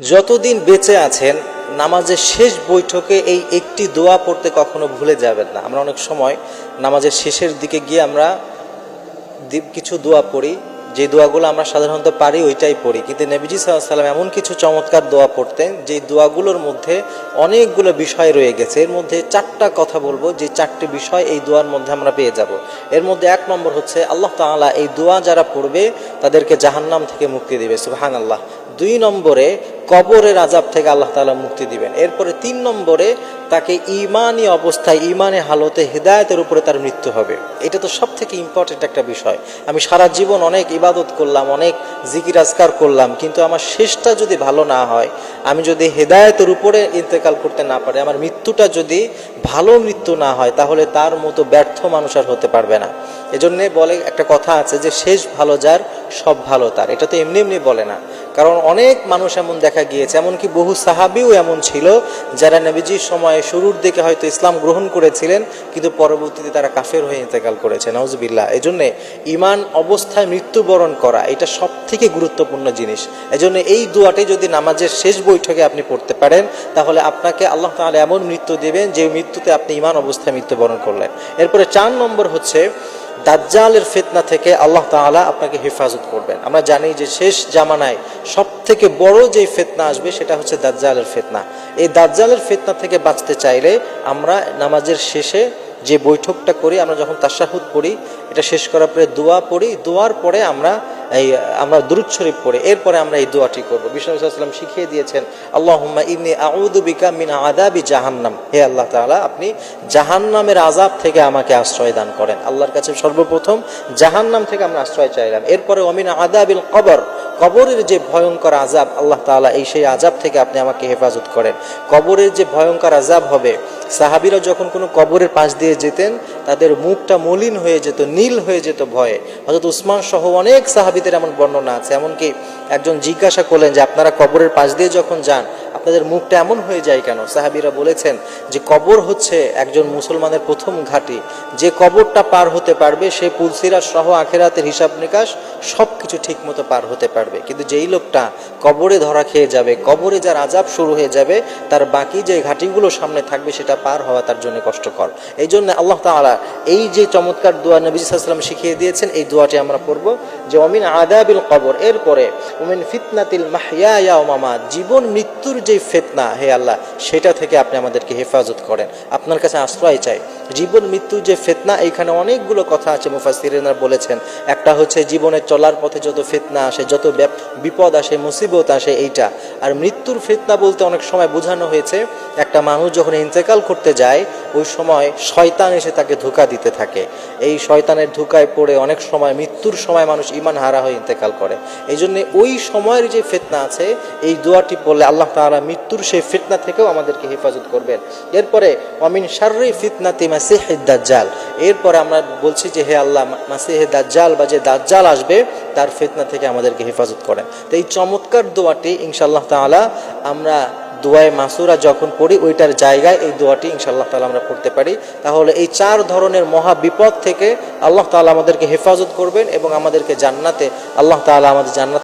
যতদিন বেঁচে আছেন, নামাজের শেষ বৈঠকে এই একটি দোয়া পড়তে কখনো ভুলে যাবেন না। আমরা অনেক সময় নামাজের শেষের দিকে গিয়ে আমরা কিছু দোয়া পড়ি। যে দোয়াগুলো আমরা সাধারণত পারি, ওইটাই পড়ি। কিন্তু নবীজি সাল্লাম এমন কিছু চমৎকার দোয়া পড়তেন, যে দোয়াগুলোর মধ্যে অনেকগুলো বিষয় রয়ে গেছে। এর মধ্যে চারটা কথা বলব, যে চারটি বিষয় এই দোয়ার মধ্যে আমরা পেয়ে যাব। এর মধ্যে এক নম্বর হচ্ছে, আল্লাহ তাআলা এই দোয়া যারা পড়বে, তাদেরকে জাহান্নাম থেকে মুক্তি দিবে। সুবহান আল্লাহ দুই নম্বরে কবরের আজাব থেকে আল্লাহ তালা মুক্তি দিবেন। এরপরে তিন নম্বরে তাকে ইমানি অবস্থায় ইমানে হালতে হেদায়তের উপরে তার মৃত্যু হবে। এটা তো সব থেকে ইম্পর্টেন্ট একটা বিষয়। আমি সারা জীবন অনেক ইবাদত করলাম, অনেক জিকির আজকার করলাম, কিন্তু আমার শেষটা যদি ভালো না হয়, আমি যদি হেদায়তের উপরে ইন্তেকাল করতে না পারি, আমার মৃত্যুটা যদি ভালো মৃত্যু না হয়, তাহলে তার মতো ব্যর্থ মানুষ আর হতে পারবে না। এজন্যে বলে একটা কথা আছে যে, শেষ ভালো যার সব ভালো তার, এটা তো এমনি এমনি বলে না। কারণ অনেক মানুষ এমন দেখা গিয়েছে, এমনকি বহু সাহাবিও এমন ছিল, যারা নবীজির সময়ে শুরুর দিকে হয়তো ইসলাম গ্রহণ করেছিলেন, কিন্তু পরবর্তীতে তারা কাফের হয়ে ইন্তেকাল করেছে এই জন্যে ইমান অবস্থায় মৃত্যুবরণ করা, এটা সব থেকে গুরুত্বপূর্ণ জিনিস। এজন্য এই দোয়াটি যদি নামাজের শেষ বৈঠকে আপনি পড়তে পারেন, তাহলে আপনাকে আল্লাহ তাআলা এমন মৃত্যু দেবেন, যে মৃত্যুতে আপনি ইমান অবস্থায় মৃত্যুবরণ করলেন। এরপরে চার নম্বর হচ্ছে, দাজ্জালের ফিতনা থেকে আল্লাহ তাআলা আপনাকে হেফাজত করবেন আমরা জানি যে শেষ জামানায় সব থেকে বড় যে ফেতনা আসবে সেটা হচ্ছে দাজ্জালের ফেতনা। এই দাজ্জালের ফেতনা থেকে বাঁচতে চাইলে আমরা নামাজের শেষে যে বৈঠকটা করি, আমরা যখন তাসাহুদ পড়ি, এটা শেষ করার পরে দোয়া পড়ি। দোয়ার পরে আমরা এই, আমরা দুরুদ শরীফ পড়ে, এরপরে আমরা এই দোয়াটি করব। বিষ্ণু শিখিয়ে দিয়েছেন আল্লাহ ইবনি আউযু বিকা মিন আদাবি জাহান্নাম। হে আল্লাহ তালা আপনি জাহান্নামের আজাব থেকে আমাকে আশ্রয় দান করেন। আল্লাহর কাছে সর্বপ্রথম জাহান্নাম থেকে আমরা আশ্রয় চাইলাম। এরপরে অমিন আদাবিল কবর কবরের যে ভয়ঙ্কর আজাব আল্লাহ তালা এই সেই আজাব থেকে আপনি আমাকে হেফাজত করেন। কবরের যে ভয়ঙ্কর আজাব হবে, সাহাবিরা যখন কোনো কবরের পাশ দিয়ে যেতেন, তাদের মুখটা মলিন হয়ে যেত, নীল হয়ে যেত ভয়ে। হজরত উসমান সহ অনেক সাহাবিদের এমন বর্ণনা আছে। এমনকি একজন জিজ্ঞাসা করলেন যে, আপনারা কবরের পাশ দিয়ে যখন যান আপনাদের মুখটা এমন হয়ে যায় কেন? সাহাবিরা বলেছেন যে কবর হচ্ছে একজন মুসলমানের প্রথম ঘাঁটি। যে কবরটা পার হতে পারবে, সে পুলসিরা সহ আখেরাতের হিসাব নিকাশ সব কিছু ঠিক মতো পার হতে পারবে। কিন্তু যেই লোকটা কবরে ধরা খেয়ে যাবে, কবরে যার আজাব শুরু হয়ে যাবে, তার বাকি যে ঘাটিগুলো সামনে থাকবে, সেটা পার হওয়া তার জন্য কষ্টকর। এই জন্য আল্লাহ তাআলা এই যে চমৎকার দোয়া নবী সাল্লাম শিখিয়ে দিয়েছেন, এই দোয়াটি আমরা পড়ব যে অমিন আদাবিল কবর। এরপরে ওমিন ফিতনাতিল মাহিয়া ও মামাত। জীবন মৃত্যুর যে ফিতনা, হে আল্লাহ, সেটা থেকে আপনি আমাদেরকে হেফাজত করেন। আপনার কাছে আশ্রয় চাই। জীবন, মৃত্যুর যে ফিতনা, এইখানে অনেকগুলো কথা আছে মুফাসসিরিনরা বলেছেন। একটা হচ্ছে জীবনে চলার পথে যত ফিতনা আসে, যত বিপদ আসে, মুসিবত আসে, এইটা। আর মৃত্যুর ফিতনা বলতে অনেক সময় বোঝানো হয়েছে, একটা মানুষ যখন ইন্তেকাল করতে যায়, ওই সময় শয়তান এসে তাকে ধোকা দিতে থাকে। এই শয়তানের ধোকায় পড়ে অনেক সময়, মৃত্যুর সময় মানুষ ইমান হারা হয়ে ইন্তেকাল করে। এই জন্য ওই সময়ের যে ফিতনা আছে, এই দোয়াটি পড়লে আল্লাহ তাআলা মৃত্যুর সেই ফিতনা থেকেও আমাদেরকে হেফাজত করবেন। এরপরে অমিন শাররি ফিতনাতি মাসিহ দাজ্জাল। এরপরে আমরা বলছি যে, হে আল্লাহ, মাসিহ দাজ্জাল বা যে দাজ্জাল আসবে, তার ফিতনা থেকে আমাদেরকে হেফাজত করেন। তো এই চমৎকার দোয়াটি, ইনশাআল্লাহ তাআলা, আমরা দোয়ায় মাসুরা যখন পড়ি, ওইটার জায়গায় এই দোয়াটি, ইনশাআল্লাহ তালা আমরা পড়তে পারি। তাহলে এই চার ধরনের মহা বিপদ থেকে আল্লাহ তাআলা আমাদেরকে হেফাজত করবেন এবং আমাদেরকে জান্নাতে, আল্লাহ তাআলা আমাদের জান্নাত